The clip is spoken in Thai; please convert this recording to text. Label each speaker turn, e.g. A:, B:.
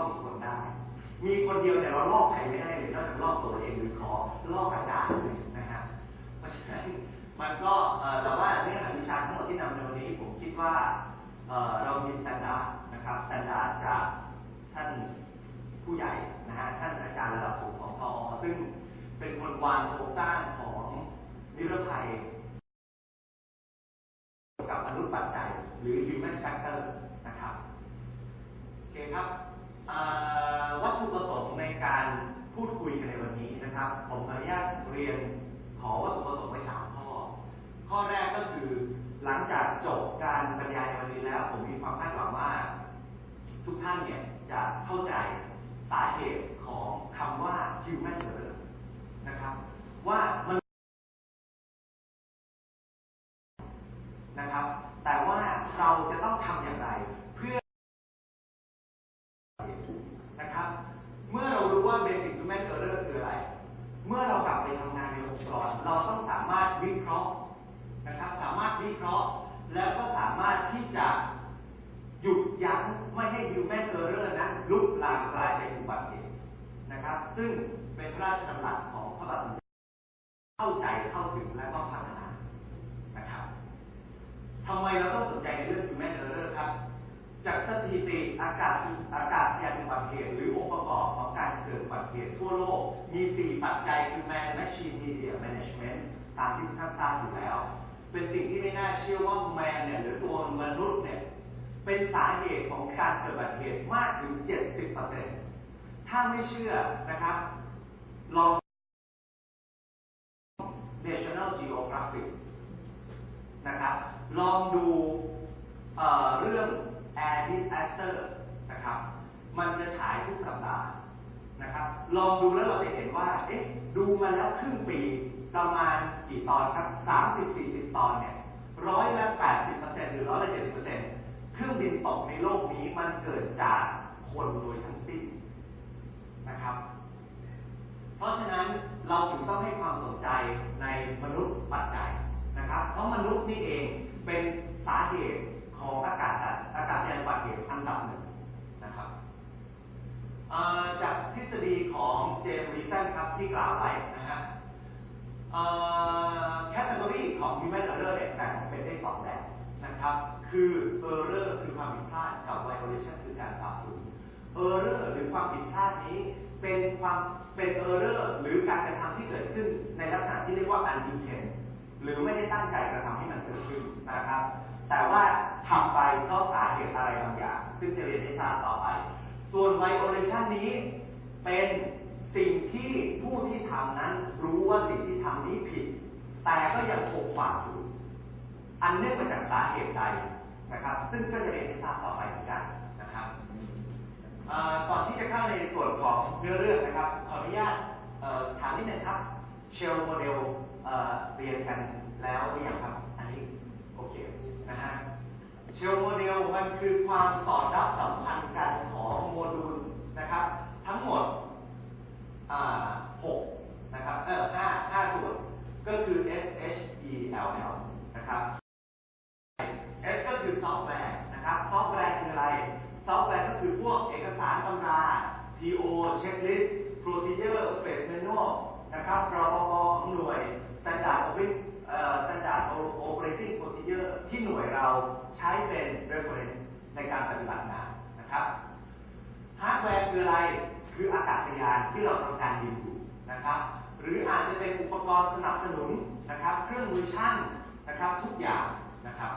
A: อกอีกคนได้ มีคนเดียวเนี่เราลอกใครไม่ได้เลยนอกจากลอกตัวเองหรือขอลอกอาจารย์เลยนะฮะเพราะฉะนั้นมันก็แต่ว่าเนื้อหาวิชาทั้งหมดที่นำในวันนี้ผมคิดว่าเรามีสแตนดาร์ดนะครับสแตนดาร์ดจากท่านผู้ใหญ่นะฮะท่านอาจารย์ระดับสูงของทอซึ่งเป็นคนวางโครงสร้างของนิรภัยกับมนุษย์ปัจจัยหรือ human factor นะครับ โอเคครับ วัตถุประสงค์ในการพูดคุยกันในวันนี้นะครับ ผมขออนุญาตเรียนขอวัตถุประสงค์ไว้สามข้อ ข้อแรกก็คือหลังจากจบการบรรยายในวันนี้แล้ว ผมมีความคาดหวังว่า ทุกท่านเนี่ยจะเข้าใจสาเหตุของคำว่า human error นะครับ ว่ามันนะครับ แต่ว่าเราจะต้องทำอย่างไร เพื่อนะครับ เมื่อเรารู้ว่า basic human error คืออะไร เมื่อเรากลับไปทำงานในองค์กร เราต้องสามารถวิเคราะห์นะครับ สามารถวิเคราะห์ แล้วก็สามารถที่จะหยุดยั้ง ไม่ให้ human error นั้นลุกลามกลายเป็นอุบัติเหตุนะครับ ซึ่งเป็นพระราชดำรัสของพระบาทสมเด็จเข้าใจเข้าถึงและก็พัฒนานะครับทำไมเราต้องสนใจในเรื่อง human error ครับ จากสถิติอากาศอากาศยานอุบัติเหตุหรือองค์ประกอบของการเกิดอุบัติเหตุทั่วโลกมี 4 ปัจจัยคือ man machine media management ตามที่ท่านทราบอยู่แล้ว เป็นสิ่งที่ไม่น่าเชื่อว่า man เนี่ยหรือตัวมนุษย์เนี่ย เป็นสาเหตุของการเกิดอุบัติเหตุมากถึง 70%ถ้าไม่เชื่อนะครับ ลอง National Geographic นะครับ ลองดูเเรื่อง Air Disaster นะครับ มันจะฉายทุกสัปดาห์นะครับ ลองดูแล้วเราจะเห็นว่า เอ๊ะ ดูมาแล้วครึ่งปีประมาณกี่ตอนครับ 30-40 ตอนเนี่ยร้อยละ 80%หรือร้อยละ 70% เครื่องบินตกในโลกนี้มันเกิดจากคนโดยทั้งสิ้นนะครับ เพราะฉะนั้นเราถึงต้องให้ความสนใจในมนุษย์ปัจจัยนะครับ เพราะมนุษย์นี่เองเป็นสาเหตุของอากาศอากาศยานอุบัติเหตุอันดับหนึ่งนะครับจากทฤษฎีของเจมส์วิสันครับที่กล่าวไว้นะฮะแคตตากรีของ human error เนี่ยแบ่งออกเป็นได้สองแบบ นะครับ คือ error คือความผิดพลาดกับ violation คือการฝ่าฝืนเออร์เรอร์หรือความผิดพลาดนี้เป็นความเป็นเออร์เรอร์หรือการกระทำที่เกิดขึ้นในลักษณะที่เรียกว่า unintent หรือไม่ได้ตั้งใจกระทำให้มันเกิดขึ้นนะครับ แต่ว่าทำไปเพราะสาเหตุอะไรบางอย่าง ซึ่งจะเรียนให้ทราบต่อไป ส่วน violation นี้เป็นสิ่งที่ผู้ที่ทำนั้นรู้ว่าสิ่งที่ทำนี้ผิด แต่ก็ยังคงฝ่าฝืน อันเนื่องมาจากสาเหตุใดนะครับ ซึ่งก็จะเรียนให้ทราบต่อไปเหมือนกันนะครับก่อนที่จะเข้าในส่วนของเนื้อเรื่องนะครับ ขออนุญาตถามนิดนึงครับ เชลโมเดลเรียนกันแล้วหรือยังครับ อันนี้โอเคนะฮะ เชลโมเดลมันคือความสอดรับสัมพันธ์กันของโมดูลนะครับ ทั้งหมดอ่าหกนะครับ เออห้าห้าส่วน ก็คือ S H E L L นะครับ S ก็ คือซอฟต์แวร์นะครับ ซอฟต์แวร์คืออะไร ซอฟต์แวร์ก็คือพวกเอกสารตำรา PO checklist procedure phase manual นะครับรปภของหน่วย standard operating เอ่อ standard operating procedure ที่หน่วยเราใช้เป็น reference ในการปฏิบัติงานนะครับ ฮาร์ดแวร์คืออะไร คืออากาศยานที่เราทำการบินอยู่นะครับ หรืออาจจะเป็นอุปกรณ์สนับสนุนนะครับ เครื่องมือช่างนะครับทุกอย่างนะครับ